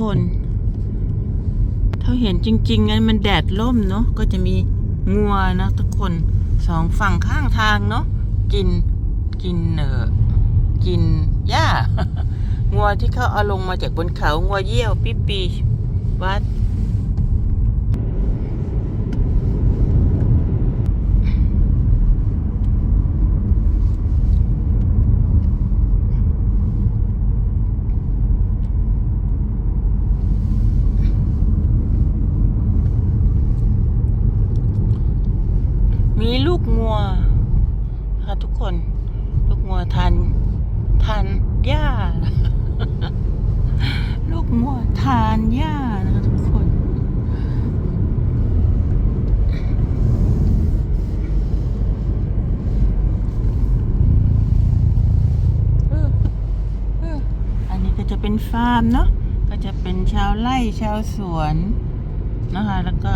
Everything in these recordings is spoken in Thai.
คน ถ้าเห็นจริงๆงั้นมันแดดล่มเนาะก็จะมีงัวนะทุกคนสองฝั่งข้างทางเนาะกินกินเออกินหญ้างัวที่เขาเอาลงมาจากบนเขางัวเยี่ยวปีปีวัด มีลูกงัวนะ คน ลูกงัวทานทานหญ้า ลูกงัวทานหญ้านะคะทุกคน อันนี้ก็จะเป็นฟาร์มเนาะ ก็จะเป็นชาวไร่ชาวสวนนะคะ แล้วก็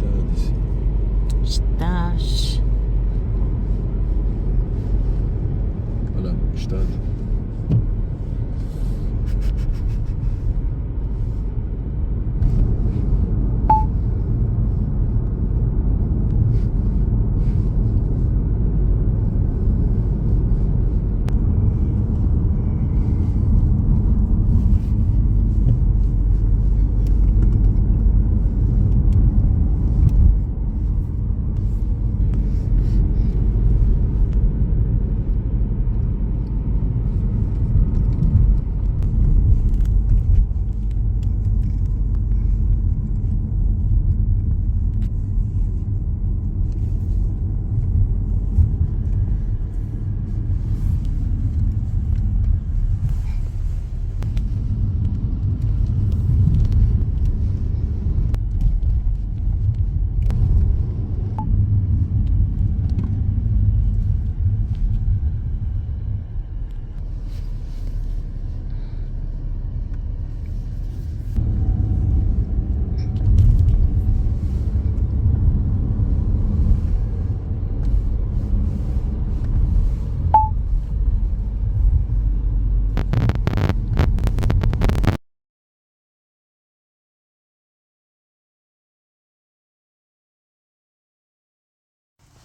estás? Estás. Olá, lá.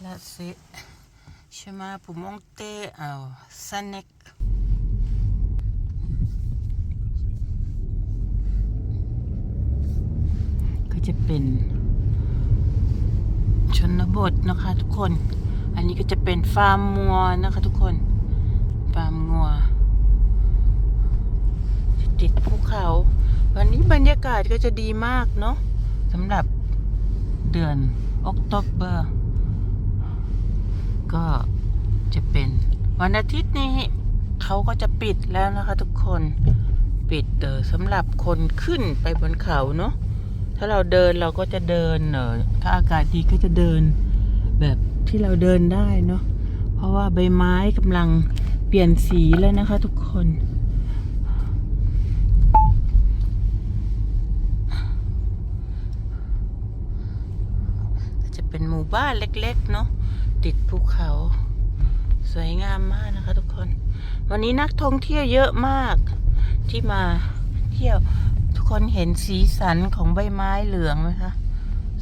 That's it. Chemin pour monter à Sanek. ก็จะเป็น ชนบทนะคะทุกคน อันนี้ก็จะเป็นฟาร์มงัวนะคะทุกคน ฟาร์มงัวติดภูเขา วันนี้บรรยากาศก็จะดีมากเนาะสำหรับเดือนออกโตเบอร์ ก็จะเป็นวันอาทิตย์นี้เขาก็จะปิดแล้วนะคะทุกคนปิดเออสำหรับคนขึ้นไปบนเขาเนาะถ้าเราเดินเราก็จะเดินเออถ้าอากาศดีก็จะเดิน แบบที่เราเดินได้เนาะเพราะว่าใบไม้กำลังเปลี่ยนสีแล้วนะคะทุกคนจะเป็นหมู่บ้านเล็ก ๆ เนาะ ติดภูเขา สวยงามมากนะคะ ทุกคน วันนี้นักท่องเที่ยวเยอะมาก ที่มาเที่ยวทุกคนเห็นสีสันของใบไม้เหลืองไหมคะ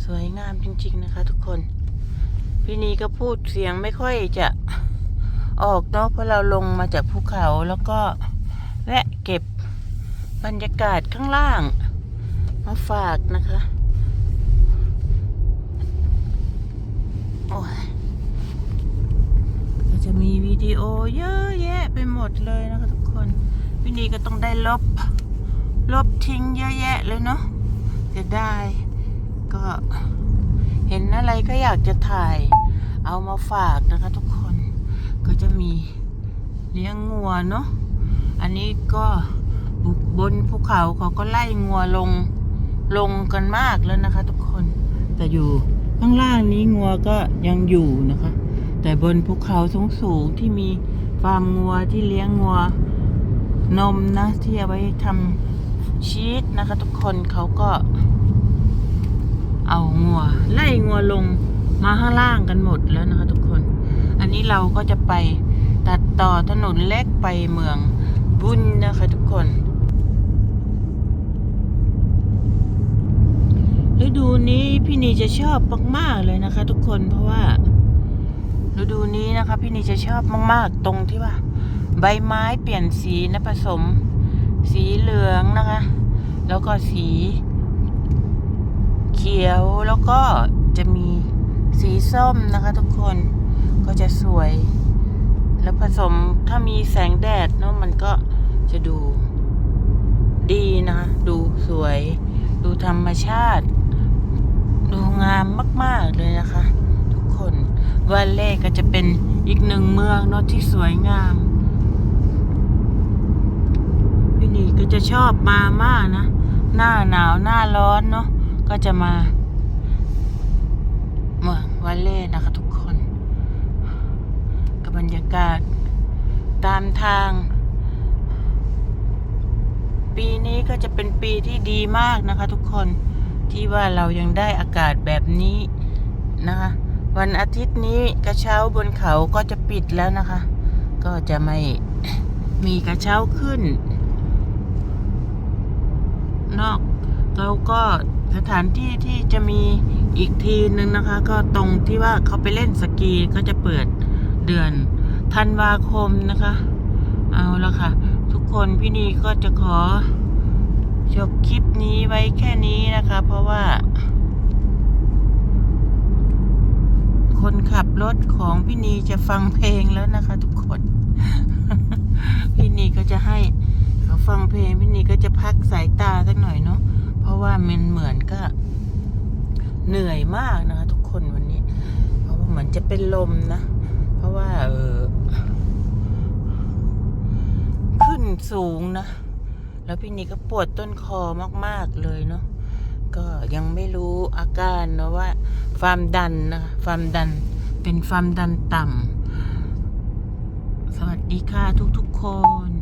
สวยงามจริง ๆนะคะ ทุกคน พี่นีก็พูดเสียงไม่ค่อยจะออกเนาะเพราะเราลงมาจากภูเขาแล้วก็แวะเก็บบรรยากาศข้างล่าง มาฝากนะคะ โอ้ย จะมีวิดีโอเยอะแยะไปหมดเลยนะคะทุกคนวินีก็ต้องได้ลบ ลบทิ้งเยอะแยะเลยเนาะจะได้ก็เห็นอะไรก็อยากจะถ่ายเอามาฝากนะคะทุกคนก็จะมีเลี้ยงงัวเนาะอันนี้ก็บุกบนภูเขาเขาก็ไล่งัวลงลงกันมากแล้วนะคะ ทุกคนแต่อยู่ข้างล่างนี้งัวก็ยังอยู่นะคะ แต่บนภูเขาสูงสูงที่มีฟาร์มงัวที่เลี้ยงงัวนมนะที่เอาไว้ทำชีสนะคะ ทุกคนเขาก็ เอางัว ไล่งัวลงมาข้างล่างกันหมดแล้วนะคะ ทุกคน อันนี้เราก็จะไปตัดต่อถนนเล็กไปเมืองบุญนะคะ ทุกคนฤดูนี้พี่นีจะชอบมากๆเลยนะคะ ทุกคนเพราะว่า ฤดูนี้นะคะพี่นีจะชอบมาก ๆ ตรงที่ว่า ใบไม้เปลี่ยนสีนะผสม สีเหลืองนะคะ แล้วก็สี เขียวแล้วก็จะมีสีส้มนะคะ ทุกคนก็จะสวย แล้วผสมถ้ามีแสงแดดเนาะมันก็จะดูดีนะดูสวย ดูธรรมชาติ ดูงามมาก ๆ เลย วันเล่ก็จะเป็นอีกหนึ่งเมืองเนาะที่สวยงาม พี่นีก็จะชอบมามากนะ หน้าหนาวหน้าร้อนเนาะก็จะมา เมืองวันเล่นะคะทุกคนกับบรรยากาศตามทาง ปีนี้ก็จะเป็นปีที่ดีมากนะคะ ทุกคนที่ว่าเรายังได้อากาศแบบนี้นะคะ วันอาทิตย์นี้กระเช้าบนเขาก็จะปิดแล้วนะคะ ก็จะไม่มีกระเช้าขึ้น นอกแล้วก็สถานที่ที่จะมีอีกทีนึงนะคะ ก็ตรงที่ว่าเขาไปเล่นสกีก็จะเปิดเดือนธันวาคมนะคะ เอาละค่ะ ทุกคนพี่นีก็จะขอจบคลิปนี้ไว้แค่นี้นะคะ เพราะว่า คน ขับรถของพี่นีจะฟังเพลงแล้วนะคะ ทุกคน พี่นีก็จะให้เขาฟังเพลงพี่นีก็จะพักสายตาสักหน่อยเนาะเพราะว่ามันเหมือนก็ เหนื่อยมากนะคะ ทุกคนวันนี้ เพราะว่าเหมือนจะเป็นลมนะ เพราะว่า เออขึ้นสูงนะแล้วพี่นีก็ปวดต้นคอมาก ๆ เลยเนาะก็ยังไม่รู้อาการนะว่าความดันนะความดัน เป็นความดันต่ำ สวัสดีค่ะทุกๆคน